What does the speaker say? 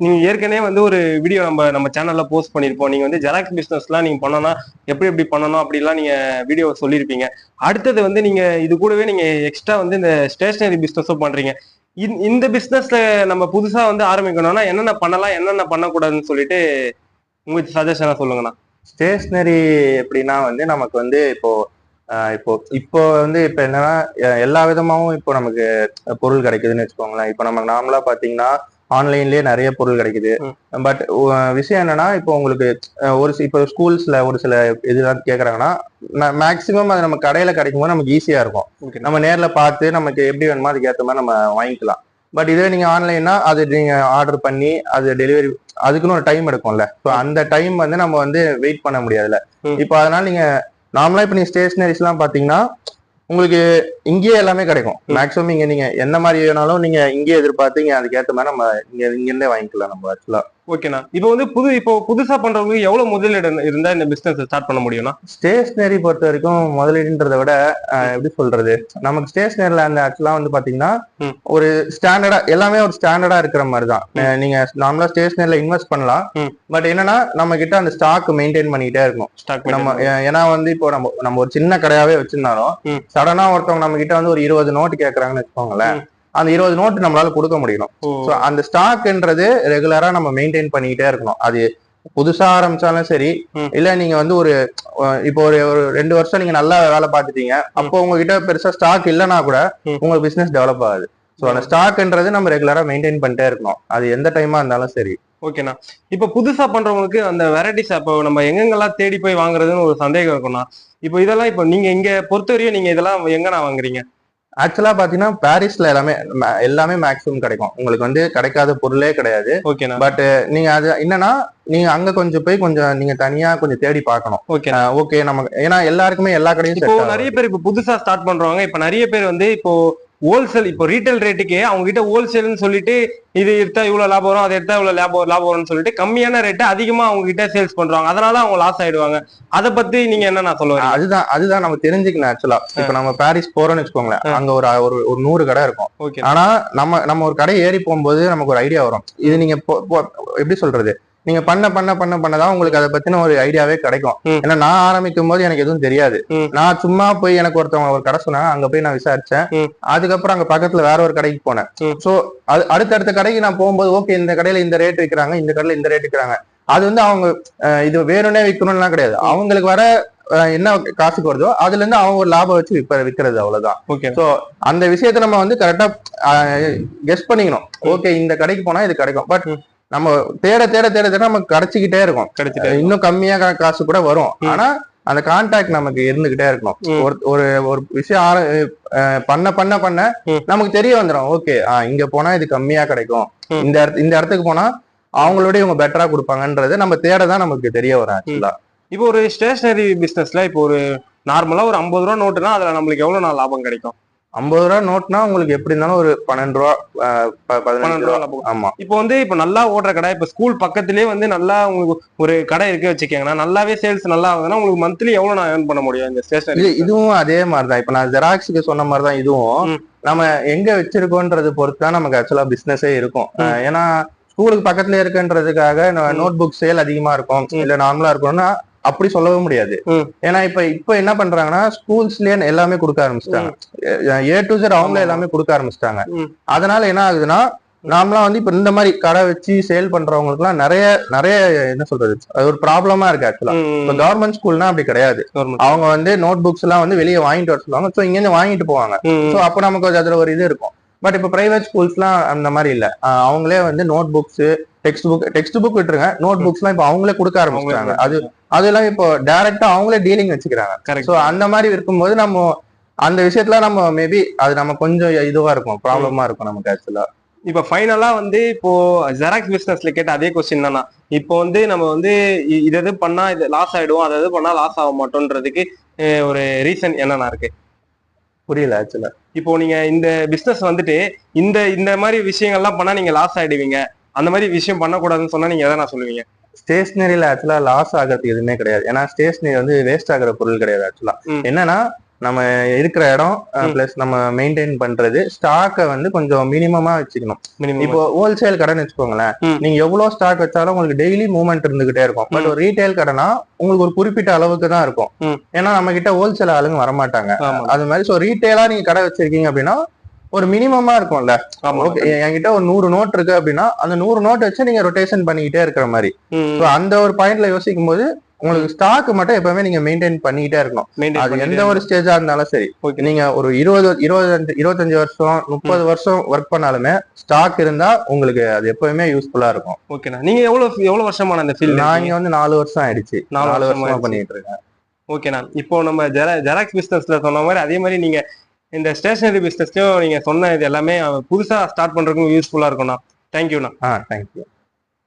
நீங்க ஏற்கனவே வந்து ஒரு வீடியோ நம்ம நம்ம சேனல்ல போஸ்ட் பண்ணிருப்போம் நீங்க வந்து ஜெராக்ஸ் பிசினஸ்லாம் நீங்க பண்ணனா எப்படி எப்படி பண்ணணும் அப்படிலாம் நீங்க வீடியோ சொல்லியிருப்பீங்க. அடுத்தது வந்து நீங்க இது கூடவே நீங்க எக்ஸ்ட்ரா வந்து இந்த ஸ்டேஷனரி பிசினஸும் பண்றீங்க. இந்த- இந்த பிசினஸ்ல நம்ம புதுசா வந்து ஆரம்பிக்கணும்னா என்னென்ன பண்ணலாம் என்னென்ன பண்ணக்கூடாதுன்னு சொல்லிட்டு உங்களுக்கு சஜஷனா சொல்லுங்கண்ணா. ஸ்டேஷ்னரி எப்படின்னா வந்து நமக்கு வந்து இப்போ இப்போ இப்போ வந்து இப்போ என்னன்னா எல்லா விதமாவும் இப்போ நமக்கு பொருள் கிடைக்குதுன்னு வச்சுக்கோங்களேன். இப்போ நமக்கு நார்மலா பாத்தீங்கன்னா ஆன்லைன்லயே நிறைய பொருள் கிடைக்குது. பட் விஷயம் என்னன்னா இப்போ உங்களுக்கு ஒரு இப்போ ஸ்கூல்ஸ்ல ஒரு சில இதெல்லாம் கேக்குறாங்கன்னா மேக்சிமம் அது நம்ம கடையில கிடைக்கும் போது நமக்கு ஈஸியா இருக்கும். நம்ம நேர்ல பார்த்து நமக்கு எப்படி வேணுமோ அதுக்கு ஏற்ற மாதிரி நம்ம வாங்கிக்கலாம். பட் இதே நீங்க ஆன்லைன்னா அது நீங்க ஆர்டர் பண்ணி அது டெலிவரி அதுக்குன்னு ஒரு டைம் எடுக்கும்ல. ஸோ அந்த டைம் வந்து நம்ம வந்து வெயிட் பண்ண முடியாதுல்ல. ம். இப்போ அதனால நீங்க நார்மலா இப்போ நீங்க ஸ்டேஷனரிஸ் எல்லாம் பாத்தீங்கன்னா உங்களுக்கு இங்கேயே எல்லாமே கிடைக்கும். மேக்ஸிமம் இங்க நீங்க என்ன மாதிரி வேணாலும் நீங்க இங்கேயே எதிர்பார்த்தீங்க அதுக்கேற்ற மாதிரி நம்ம இங்க இங்க இருந்தே வாங்கிக்கலாம் நம்ம ஆக்சுவலா ஓகேண்ணா. இப்போ வந்து புது இப்போ புதுசா பண்றவங்களுக்கு எவ்வளவு முதலீடு இருந்தா இந்த பிசினஸ் ஸ்டார்ட் பண்ண முடியும்னா? ஸ்டேஷனரி பொறுத்த வரைக்கும் முதலீடுன்றதை விட எப்படி சொல்றது? நமக்கு ஸ்டேஷனரில அந்த ஆக்சுவலா வந்து பாத்தீங்கன்னா. ஒரு ஸ்டாண்டர்டா எல்லாமே ஒரு ஸ்டாண்டர்டா இருக்கிற மாதிரி தான் நீங்க நார்மலா ஸ்டேஷனரில இன்வெஸ்ட் பண்ணலாம். பட் என்னன்னா நம்ம கிட்ட அந்த ஸ்டாக் மெயின்டைன் பண்ணிட்டே இருக்கணும் ஸ்டார்ட் நம்ம ஏன்னா வந்து இப்போ நம்ம நம்ம ஒரு சின்ன கடையாவே வச்சிருந்தாலும். சடனா ஒருத்தவங்க நம்ம கிட்ட வந்து ஒரு இருபது நோட்டு கேக்குறாங்கன்னு வச்சுக்கோங்களேன். அந்த இருபது நோட்டு நம்மளால கொடுக்க முடியணும் ஸோ அந்த ஸ்டாக்ன்றது ரெகுலரா நம்ம மெயின்டைன் பண்ணிக்கிட்டே இருக்கணும். அது புதுசா ஆரம்பிச்சாலும் சரி. இல்ல நீங்க வந்து ஒரு இப்போ ஒரு ஒரு ரெண்டு வருஷம் நீங்க நல்லா வேலை பார்த்துட்டீங்க அப்போ உங்ககிட்ட பெருசா ஸ்டாக் இல்லைன்னா கூட. உங்க பிசினஸ் டெவலப் ஆகுது. ஸோ அந்த ஸ்டாக்ன்றது நம்ம ரெகுலரா மெயின்டைன் பண்ணிட்டே இருக்கணும். அது எந்த டைமா இருந்தாலும் சரி. ஓகேண்ணா இப்போ புதுசா பண்றவங்களுக்கு அந்த வெரைட்டிஸ் அப்போ நம்ம எங்கெங்கெல்லாம் தேடி போய் வாங்குறதுன்னு ஒரு சந்தேகம் இருக்கும்ண்ணா. இப்போ இதெல்லாம் இப்போ நீங்க இங்க பொறுத்தவரையும் நீங்க இதெல்லாம் எங்கண்ணா வாங்குறீங்க? ஆக்சுவலா பாத்தீங்கன்னா பாரிஸ்ல எல்லாமே எல்லாமே மேக்ஸிமம் கிடைக்கும். உங்களுக்கு வந்து கிடைக்காத பொருளே கிடையாது. ஓகேண்ணா பட் நீங்க அது என்னன்னா நீங்க அங்க கொஞ்சம் போய் கொஞ்சம் நீங்க தனியா கொஞ்சம் தேடி பார்க்கணும். ஓகேண்ணா ஓகே நமக்கு ஏன்னா எல்லாருக்குமே எல்லா கடையும் நிறைய. பேர் இப்போ புதுசா ஸ்டார்ட் பண்றவங்க இப்போ நிறைய பேர் வந்து இப்போ ஹோல்சேல் இப்போ ரீட்டைல் ரேட்டுக்கே அவங்க கிட்ட ஹோல்சேல்னு சொல்லிட்டு இது எடுத்தா இவ்வளவு லாபம் வரும் அதை எடுத்தா இவ்வளவு லாபம் லாபம் வரும்னு சொல்லிட்டு கம்மியான ரேட்டை அதிகமா அவங்க கிட்ட சேல்ஸ் பண்றாங்க அதனால அவங்க லாஸ் ஆயிடுவாங்க. அதை பத்தி நீங்க என்ன நான் சொல்ல வரீங்க? அதுதான் அதுதான் நம்ம தெரிஞ்சுக்கணும் ஆக்சுவலா இப்ப நம்ம பாரிஸ் போறோம்னு வச்சுக்கோங்களேன். அங்க ஒரு ஒரு நூறு கடை இருக்கும். ஓகே. ஆனா நம்ம நம்ம ஒரு கடை ஏறி போகும்போது நமக்கு ஒரு ஐடியா வரும். இது நீங்க எப்படி சொல்றது? நீங்க பண்ண பண்ண பண்ண பண்ணதான் உங்களுக்கு அதை பத்தின ஒரு ஐடியாவே கிடைக்கும். ஏன்னா நான் ஆரம்பிக்கும் போது எனக்கு எதுவும் தெரியாது. நான் சும்மா போய் எனக்கு ஒருத்தவங்க ஒரு கடை சொன்னாங்க அங்க போய் நான் விசாரிச்சேன். அதுக்கப்புறம் அங்க பக்கத்துல வேற ஒரு கடைக்கு போனேன். சோ அது அடுத்தடுத்த கடைக்கு நான் போகும்போது ஓகே இந்த கடையில இந்த ரேட் விக்கிறாங்க இந்த கடையில இந்த ரேட் விக்கிறாங்க. அது வந்து அவங்க இது வேணும்னே விற்கணும்லாம் கிடையாது. அவங்களுக்கு வர என்ன காசுக்கு வருதோ அதுல இருந்து அவங்க ஒரு லாபம் வச்சு விற்ப விற்கிறது அவ்வளவுதான். ஓகே சோ அந்த விஷயத்த நம்ம வந்து கரெக்டா கெஸ் பண்ணிக்கணும். ஓகே இந்த கடைக்கு போனா இது கிடைக்கும். பட். நம்ம தேட தேட தேட தேட நமக்கு கிடைச்சிக்கிட்டே இருக்கும் கிடைச்சிட்டு இன்னும் கம்மியா காசு கூட வரும். ஆனா அந்த கான்டாக்ட் நமக்கு இருந்துகிட்டே இருக்கணும். ஒரு ஒரு ஒரு விஷயம் பண்ண பண்ண பண்ண. நமக்கு தெரிய வந்துடும் ஓகே இங்க போனா இது கம்மியா கிடைக்கும். இந்த இடத்து- இந்த இடத்துக்கு போனா அவங்களோட இவங்க பெட்டரா கொடுப்பாங்கன்றது நம்ம தேட தான் நமக்கு தெரிய வரும் ஆக்சுவலா இப்போ ஒரு ஸ்டேஷனரி பிசினஸ்ல இப்போ ஒரு நார்மலா ஒரு ஐம்பது ரூபா நோட்டுனா அதுல நம்மளுக்கு எவ்வளவு நாள் லாபம் கிடைக்கும் ஐம்பது ரூபா நோட்னா உங்களுக்கு எப்படி இருந்தாலும் ஒரு பன்னெண்டு ரூபா பதினஞ்சு ரூபா ஆமா. இப்போ வந்து இப்போ நல்லா ஓடுற கடை இப்போ ஸ்கூல் பக்கத்துலயே வந்து நல்லா உங்களுக்கு ஒரு கடை இருக்கு வச்சுக்கோங்கன்னா நல்லாவே சேல்ஸ் நல்லா ஆகுதுன்னா உங்களுக்கு மந்த்லி எவ்வளவு நான் ஏர்ன் பண்ண முடியும் இந்த ஸ்டேஷனரி இதுவும் அதே மாதிரிதான். இப்ப நான் ஜெராக்ஸுக்கு சொன்ன மாதிரிதான் இதுவும். ம். நம்ம எங்க வச்சிருக்கோன்றது பொறுத்து தான் நமக்கு ஆக்சுவலா பிசினஸே இருக்கும். ஏன்னா ஸ்கூலுக்கு பக்கத்துல இருக்குன்றதுக்காக. நோட் புக் சேல் அதிகமா இருக்கும். இல்ல நார்மலா இருக்கும்னா அப்படி சொல்லவே முடியாது. ஏன்னா இப்ப இப்ப என்ன பண்றாங்கன்னா ஸ்கூல்ஸ்லயே எல்லாமே கொடுக்க ஆரம்பிச்சிட்டாங்க. ஏ டு ஜெட் அவங்களே. எல்லாமே கொடுக்க ஆரம்பிச்சிட்டாங்க. அதனால என்ன ஆகுதுன்னா நார்மலா வந்து இப்ப இந்த மாதிரி கடை வச்சு சேல் பண்றவங்களுக்கு எல்லாம் நிறைய நிறைய என்ன சொல்றது அது ஒரு ப்ராப்ளமா இருக்கு ஆக்சுவலா இப்ப கவர்மெண்ட் ஸ்கூல்னா அப்படி கிடையாது. அவங்க வந்து நோட் புக்ஸ் எல்லாம் வந்து வெளியே வாங்கிட்டு வர சொல்லுவாங்க. ஸோ இங்க இருந்து வாங்கிட்டு போவாங்க. ஸோ அப்போ நமக்கு அது அதுல ஒரு இது இருக்கும். பட் இப்போ பிரைவேட் ஸ்கூல்ஸ்லாம் அந்த மாதிரி இல்ல. அவங்களே வந்து notebooks textbook textbook விட்டுருங்க. நோட் புக்ஸ்லாம் இப்போ அவங்களே கொடுக்க ஆரம்பிச்சிட்டாங்க. அது அதெல்லாம் இப்போ டைரக்டா அவங்களே டீலிங் வச்சுக்கிறாங்க. கரெக்ட் ஸோ அந்த மாதிரி இருக்கும்போது நம்ம அந்த விஷயத்துல நம்ம மேபி அது நம்ம கொஞ்சம் இதுவா இருக்கும். ப்ராப்ளமா இருக்கும் நமக்கு ஆக்சுவலா இப்போ ஃபைனலா வந்து இப்போ ஜெராக்ஸ் பிசினஸ்ல கேட்ட அதே கொஸ்டின் தானா? இப்போ வந்து நம்ம வந்து இது எது பண்ணா இது லாஸ் ஆயிடும். அது எது பண்ணா லாஸ் ஆக மாட்டோன்றதுக்கு ஒரு ரீசன் என்னன்னா இருக்கு? புரியல ஆக்சுவலா இப்போ நீங்க இந்த பிசினஸ் வந்துட்டு இந்த இந்த மாதிரி விஷயங்கள்லாம் பண்ணா நீங்க லாஸ் ஆயிடுவீங்க. அந்த மாதிரி விஷயம் பண்ணக்கூடாதுன்னு சொன்னா நீங்க எதை நான் சொல்லுவீங்க? ஸ்டேஷனரியில ஆக்சுவலா லாஸ் ஆகிறதுக்கு எதுவுமே கிடையாது. ஏன்னா ஸ்டேஷனரி வந்து வேஸ்ட் ஆகுற பொருள் கிடையாது ஆக்சுவலா. என்னன்னா நம்ம இருக்கிற இடம். பிளஸ் நம்ம மெயின்டைன் பண்றது ஸ்டாக்கை வந்து கொஞ்சம் மினிமமா வச்சுக்கணும். இப்போ ஹோல்சேல் கடைன்னு வச்சுக்கோங்களேன். நீங்க எவ்வளவு ஸ்டாக் வச்சாலும் உங்களுக்கு டெய்லி மூவ்மெண்ட் இருந்துகிட்டே இருக்கும். பட். ஒரு ரீட்டைல் கடைனா உங்களுக்கு ஒரு குறிப்பிட்ட அளவுக்கு தான் இருக்கும். ஏன்னா நம்ம கிட்ட ஹோல்சேல் ஆளுங்க வரமாட்டாங்க. அது மாதிரி ஸோ ரீட்டைலா நீங்க கடை வச்சிருக்கீங்க அப்படின்னா ஒரு மினிமமா இருக்கும்ல. என்கிட்ட ஒரு நூறு நோட் இருக்கு அப்படின்னா அந்த நூறு நோட் வச்சு நீங்க ரொட்டேஷன் பண்ணிக்கிட்டே இருக்கிற மாதிரி. அந்த ஒரு பாயிண்ட்ல யோசிக்கும் போது உங்களுக்கு ஸ்டாக் மட்டும் எப்பவுமே நீங்க மெயின்டைன் பண்ணிக்கிட்டே இருக்கணும். அது எந்த ஒரு ஸ்டேஜா இருந்தாலும் சரி. நீங்க ஒரு இருபது இருபத்தஞ்சு இருபத்தஞ்சு வருஷம் முப்பது வருஷம் ஒர்க் பண்ணாலுமே ஸ்டாக் இருந்தா உங்களுக்கு அது எப்பவுமே யூஸ்ஃபுல்லா இருக்கும். ஓகேண்ணா நீங்க எவ்வளவு எவ்வளவு வருஷமான அந்த ஃபீல்ட் நான் இங்க வந்து நாலு வருஷம் ஆயிடுச்சு. நாலு நாலு வருஷமா. பண்ணிட்டு இருக்கேன். ஓகேண்ணா இப்போ நம்ம ஜெரா ஜெராக்ஸ் பிசினஸ்ல சொன்ன மாதிரி அதே மாதிரி நீங்க இந்த ஸ்டேஷனரி பிசினஸ்லயும் நீங்க சொன்ன இது எல்லாமே புதுசா ஸ்டார்ட் பண்றதுக்கும் யூஸ்ஃபுல்லா இருக்கும்ண்ணா தேங்க்யூண்ணா ஆ தேங்க்யூ